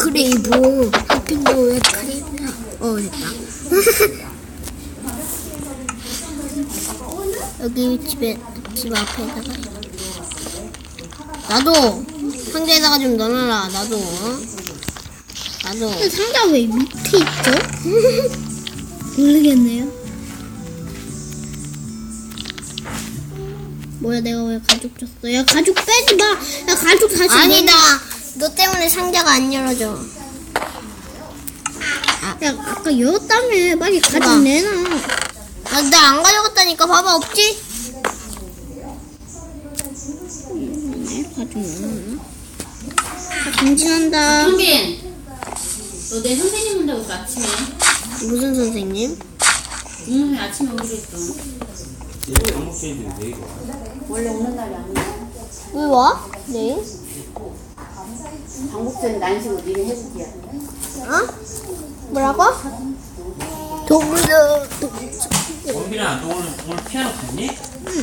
크레이브. 하필 너왜 크레이브야? 어, 됐다. 여기 집에, 집 앞에다가. 나도! 상자에다가 좀 넣어놔라, 나도. 어? 나도. 근데 상자 왜 밑에 있죠? 모르겠네요. 뭐야 내가 왜 가죽 줬어? 야 가죽 빼지 마. 야 가죽 다시 아니다! 너 때문에 상자가 안 열어져. 야 아까 열었다며. 빨리. 가죽 내놔. 아, 나안 가져갔다니까. 봐봐, 없지? 네, 가죽 내놔. 아, 정진한다. 현빈, 너 내 선생님 온다고 했어, 아침에. 무슨 선생님? 응, 아침에 오기로 했어. 이거 이거? 원래 오는 날이 아니야. 왜 와? 내일? 방국전 난식으로 니네 해줄게. 어? 뭐라고? 동물들 원빈아, 너 오늘 오늘 피아노 갔니?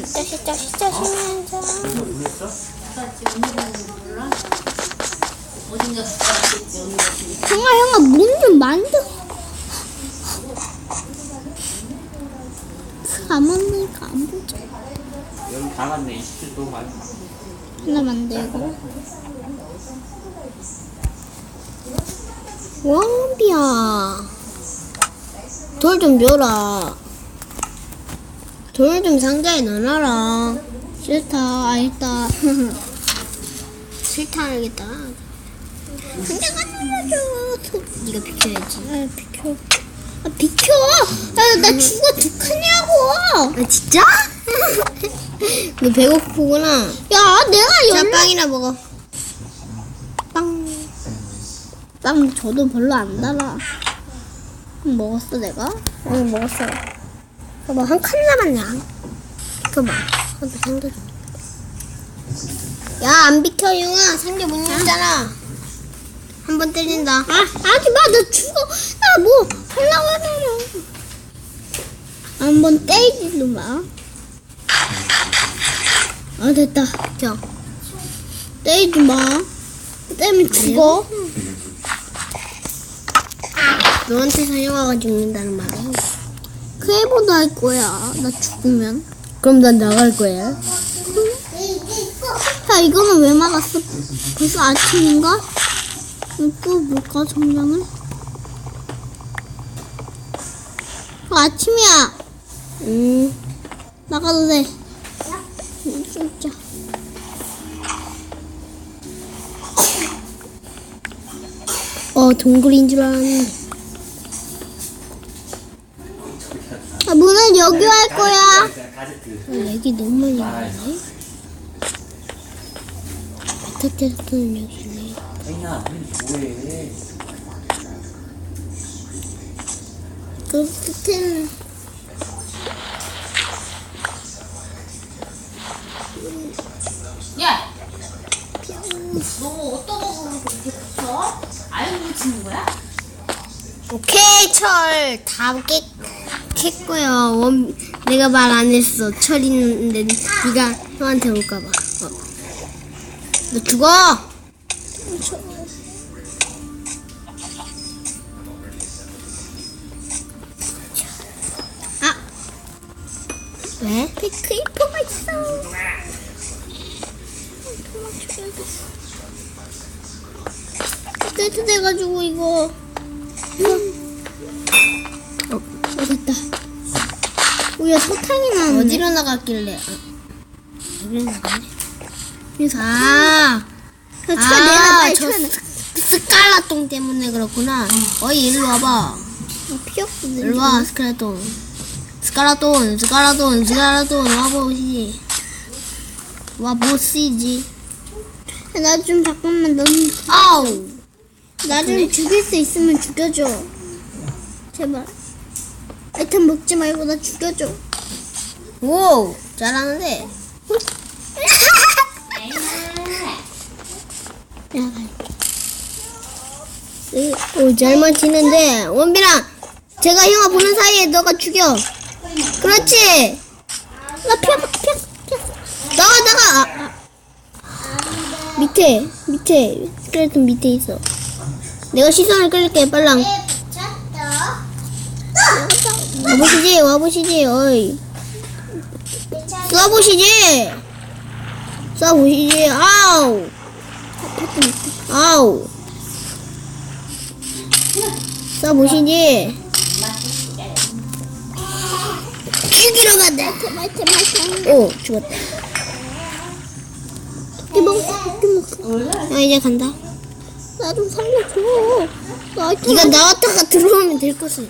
짜시 짜시 그래서 갔다 왔겠지, 오늘 같은 형아 형아 문좀 만져. 안 만드니까 안 보자. 여기 다 갔네. 27도 가. 하나 만들고. 왕비야 돌 좀 줘라 돌 좀 상자에 넣어놔라 싫다 알다. 싫다 하겠다 상자가 넣어줘 네가 비켜야지 아 비켜. 아 비켜. 아 나 죽어 죽하냐고. 아 진짜? 너 배고프구나 야 내가 자 연락. 빵이나 먹어 빵. 빵 저도 별로 안 달아. 음, 먹었어 내가? 응 먹었어 봐봐 한 칸 남았냐 그거 봐 그거 상자 야안 비켜 융아 상자 못 열잖아 한 번 때린다 아 하지 마. 나 죽어. 나뭐 하려고 하잖아. 한번 때리지도 마. 아 됐다. 저 때리지 마. 때리면 죽어. 너한테 사용하가 죽는다는 말이야 크레이버도 할 거야. 나 죽으면. 그럼 난 나갈 거야 야 이거는 왜 막았어? 벌써 아침인가? 이거 뭘까 정장을? 어, 아침이야. 음 나가도 돼. 진짜. 어 동굴인 줄 알았는데 여기 할 거야. 어, 얘기 너무 많이 알아요. 나네 베타 테스트는 여기 있네 아니야, 뭐해? 그 끝에는 야! 너 어떤 거 보고 그렇게 붙여? 알고 붙이는 거야? 오케이 철 다 깨, 깼고요 원, 내가 말 안 했어 철 있는데 네가 형한테 올까봐 어. 너 죽어 아 왜? 크리퍼가 있어. 세트 돼가지고 이거. 우야 석탄이 나왔네. 어디로 나갔길래 아, 여기로 나가네 아 내놔 빨리 저. 스- 스칼라똥 때문에 그렇구나. 어이 일로 와봐. 어, 피 없거든. 일로 와 스칼라똥. 스칼라똥, 스칼라똥, 스칼라똥 와보시지. 와보시지. 나 좀 잠깐만 넌. 아우. 나 좀 죽일 수 있으면 죽여줘. 제발. 애튼 먹지 말고 나 죽여줘. 오, 잘하는데. 오, 잘 맞히는데. 원빈아, 제가 형아 보는 사이에 너가 죽여. 그렇지. 나 피하, 피하, 피하. 나가, 나가. 아, 아. 밑에, 밑에. 스켈레톤 밑에 있어. 내가 시선을 끌게, 빨랑. 네, 붙였어. 와보시지, 와보시지, 어이. 쏴보시지! 쏴보시지, 아우! 아우! 쏴보시지! 죽이러 간다! 오, 어, 죽었다. 토끼 먹어, 토끼 먹어. 아, 야, 이제 간다. 나 좀 살려줘. 나 이거 나왔다가 들어오면 될 것을.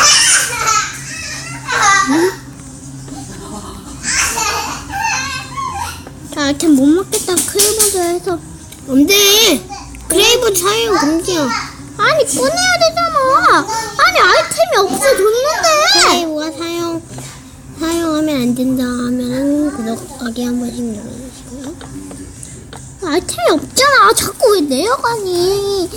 야채 못 먹겠다. 크레이브드 해서. 안돼. 크레이브 사용 금지야. 아니 꺼내야 되잖아. 아니 아이템이 없어졌는데. 크레이브가 사용 사용하면 안 된다 하면은 구독하기 한 번씩 눌러주시고요. 아이템이 없잖아. 자꾸 왜 내려가니?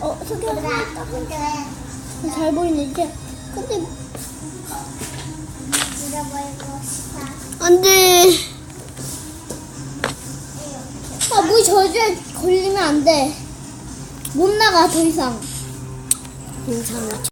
어, 저기 잘 보이는데? 근데 안 돼. 아, 물 저주에 걸리면 안 돼. 못 나가, 더 이상. 괜찮아.